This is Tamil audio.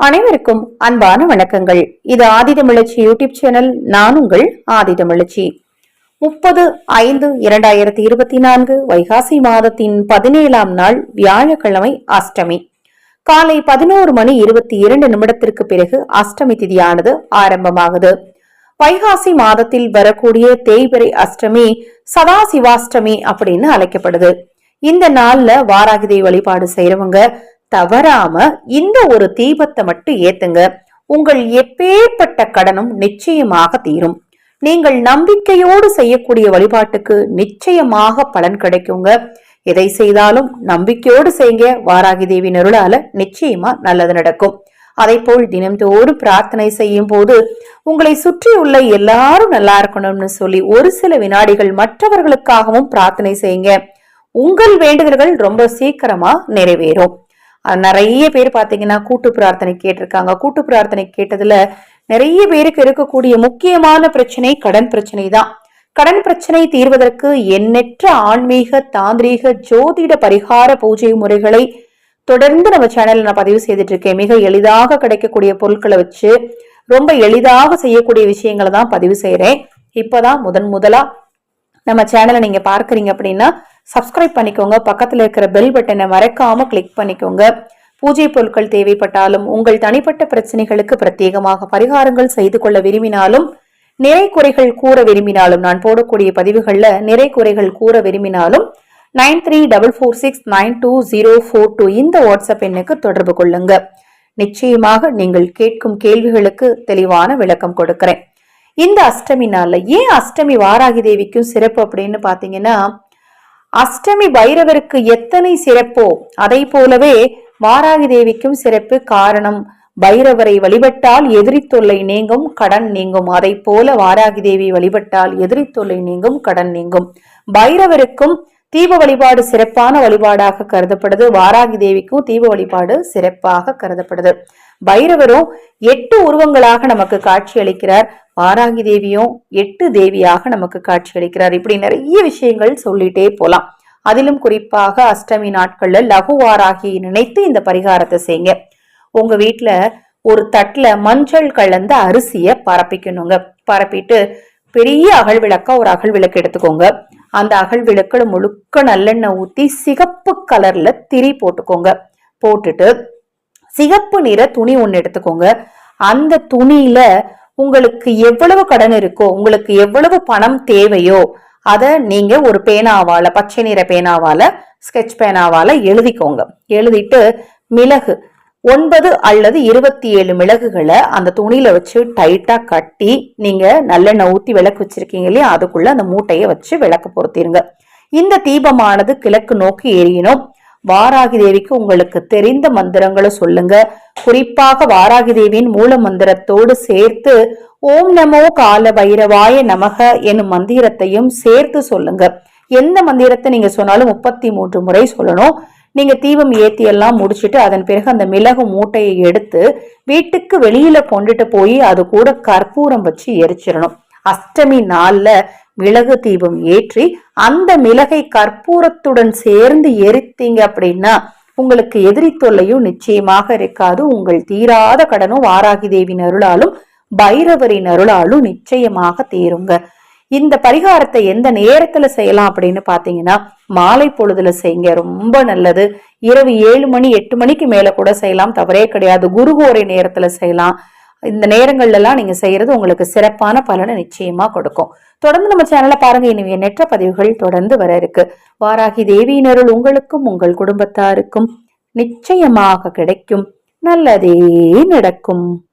அனைவருக்கும் அன்பான வணக்கங்கள். இது ஆதிதமிழச்சி யூடியூப் சேனல் நான் உங்கள் ஆதிதமிழச்சி. முப்பது ஐந்து இரண்டாயிரத்தி இருபத்தி நான்கு வைகாசி மாதத்தின் பதினேழாம் நாள் வியாழக்கிழமை அஷ்டமி. காலை பதினோரு மணி இருபத்தி இரண்டு நிமிடத்திற்கு பிறகு அஷ்டமி திதியானது ஆரம்பமாகுது. வைகாசி மாதத்தில் வரக்கூடிய தேய்பிரை அஷ்டமி சதாசிவாஷ்டமி அப்படின்னு அழைக்கப்படுது. இந்த நாள்ல வாராகிதை வழிபாடு செய்யறவங்க தவறாம இந்த ஒரு தீபத்தை மட்டும் ஏத்துங்க. உங்கள் எப்பேற்பட்ட கடனும் நிச்சயமாக தீரும். நீங்கள் நம்பிக்கையோடு செய்யக்கூடிய வழிபாட்டுக்கு நிச்சயமாக பலன் கிடைக்குங்க. எதை செய்தாலும் நம்பிக்கையோடு செய்யுங்க. வாராகி தேவி நருளால நிச்சயமா நல்லது நடக்கும். அதை போல் தினம்தோறும் பிரார்த்தனை செய்யும் போது உங்களை சுற்றியுள்ள எல்லாரும் நல்லா இருக்கணும்னு சொல்லி ஒரு சில வினாடிகள் மற்றவர்களுக்காகவும் பிரார்த்தனை செய்யுங்க. உங்கள் வேண்டுதல்கள் ரொம்ப சீக்கிரமா நிறைவேறும். நிறைய பேர் பார்த்தீங்கன்னா கூட்டு பிரார்த்தனை கேட்டிருக்காங்க. கூட்டு பிரார்த்தனை கேட்டதுல நிறைய பேருக்கு இருக்கக்கூடிய முக்கியமான பிரச்சனை கடன் பிரச்சனை தான். கடன் பிரச்சனை தீர்வதற்கு எண்ணற்ற ஆன்மீக தாந்திரீக ஜோதிட பரிகார பூஜை முறைகளை தொடர்ந்து நம்ம சேனல்ல நான் பதிவு செய்துட்டு இருக்கேன் மிக எளிதாக கிடைக்கக்கூடிய பொருட்களை வச்சு ரொம்ப எளிதாக செய்யக்கூடிய விஷயங்களை தான் பதிவு செய்யறேன் இப்பதான் முதன் முதலா நம்ம சேனலை நீங்கள் பார்க்குறீங்க அப்படின்னா சப்ஸ்கிரைப் பண்ணிக்கோங்க. பக்கத்தில் இருக்கிற பெல் பட்டனை மறக்காமல் கிளிக் பண்ணிக்கோங்க. பூஜை பொருட்கள் தேவைப்பட்டாலும் உங்கள் தனிப்பட்ட பிரச்சனைகளுக்கு பிரத்யேகமாக பரிகாரங்கள் செய்து கொள்ள விரும்பினாலும் நிறை குறைகள் கூற விரும்பினாலும் நான் போடக்கூடிய பதிவுகளில் நிறை குறைகள் கூற விரும்பினாலும் nine three double four six nine two zero four two இந்த வாட்ஸ்அப் எண்ணுக்கு தொடர்பு கொள்ளுங்க. நிச்சயமாக நீங்கள் கேட்கும் கேள்விகளுக்கு தெளிவான விளக்கம் கொடுக்கிறேன். இந்த அஷ்டமி நாளில் ஏன் அஷ்டமி வாராகி தேவிக்கும் சிறப்பு அப்படின்னு பாத்தீங்கன்னா அஷ்டமி பைரவருக்கு எத்தனை சிறப்போ அதை போலவே வாராகி தேவிக்கும் சிறப்பு காரணம் பைரவரை வழிபட்டால் எதிரி தொல்லை நீங்கும் கடன் நீங்கும். அதை போல வாராகி தேவி வழிபட்டால் எதிரி தொல்லை நீங்கும் கடன் நீங்கும். பைரவருக்கும் தீப வழிபாடு சிறப்பான வழிபாடாக கருதப்படுது. வாராகி தேவிக்கும் தீப வழிபாடு சிறப்பாக கருதப்படுது. பைரவரும் எட்டு உருவங்களாக நமக்கு காட்சி அளிக்கிறார். வாராகி தேவியும் எட்டு தேவியாக நமக்கு காட்சி அளிக்கிறார். இப்படி நிறைய விஷயங்கள் சொல்லிட்டே போலாம். அதிலும் குறிப்பாக அஷ்டமி நாட்கள்ல லகு வாராகி நினைத்து இந்த பரிகாரத்தை செய்யுங்க. உங்க வீட்டுல ஒரு தட்டுல மஞ்சள் கலந்த அரிசிய பரப்பிக்கணுங்க. பரப்பிட்டு பெரிய அகல் விளக்கா ஒரு அகல் விளக்கு எடுத்துக்கோங்க. அந்த அகல் விளக்குல முழுக்க நல்லெண்ணெய் ஊற்றி சிகப்பு கலர்ல திரி போட்டுக்கோங்க. போட்டுட்டு சிகப்பு நிற துணி ஒன்று எடுத்துக்கோங்க. அந்த துணியில உங்களுக்கு எவ்வளவு கடன் இருக்கோ உங்களுக்கு எவ்வளவு பணம் தேவையோ அதை நீங்க ஒரு பேனாவால பச்சை நிற பேனாவால ஸ்கெட்ச் பேனாவால எழுதிக்கோங்க. எழுதிட்டு மிளகு ஒன்பது அல்லது இருபத்தி ஏழு மிளகுகளை அந்த துணியில வச்சு டைட்டா கட்டி நீங்க நல்லெண்ணெய் ஊத்தி விளக்கு வச்சிருக்கீங்க இல்லையா? அதுக்குள்ள அந்த மூட்டையை வச்சு விளக்கு பொருத்திருங்க. இந்த தீபமானது கிழக்கு நோக்கி எரியணும் வாராகி தேவிக்கு உங்களுக்கு தெரிந்த மந்திரங்களை சொல்லுங்க. குறிப்பாக வாராகி தேவியின் மூல மந்திரத்தோடு சேர்த்து ஓம் நமோ கால பைரவாய நமக என்னும் மந்திரத்தையும் சேர்த்து சொல்லுங்க. எந்த மந்திரத்தை நீங்க சொன்னாலும் முப்பத்தி மூன்று முறை சொல்லணும். நீங்கள் தீபம் ஏற்றி எல்லாம் முடிச்சுட்டு அதன் பிறகு அந்த மிளகு மூட்டையை எடுத்து வீட்டுக்கு வெளியில் கொண்டுட்டு போய் அது கூட கற்பூரம் வச்சு எரிச்சிடணும். அஷ்டமி நாளில் மிளகு தீபம் ஏற்றி அந்த மிளகை கற்பூரத்துடன் சேர்ந்து எரித்தீங்க அப்படின்னா உங்களுக்கு எதிரி தொல்லையும் நிச்சயமாக இருக்காது. உங்கள் தீராத கடனும் வாராகி தேவின் அருளாலும் பைரவரின் அருளாலும் நிச்சயமாக தீருங்க. இந்த பரிகாரத்தை எந்த நேரத்துல செய்யலாம் அப்படின்னு பாத்தீங்கன்னா மாலை பொழுதுல செய்யுங்க. ரொம்ப நல்லது. இரவு ஏழு மணி எட்டு மணிக்கு மேல கூட செய்யலாம். தவறே கிடையாது. குருகோரை நேரத்துல செய்யலாம். இந்த நேரங்கள்லாம் நீங்க செய்யறது உங்களுக்கு சிறப்பான பலனை நிச்சயமா கொடுக்கும். தொடர்ந்து நம்ம சேனலை பாருங்க. இனி எண்ணற்ற பதிவுகள் தொடர்ந்து வர இருக்கு. வாராகி தேவியினருள் உங்களுக்கும் உங்கள் குடும்பத்தாருக்கும் நிச்சயமாக கிடைக்கும். நல்லதே நடக்கும்.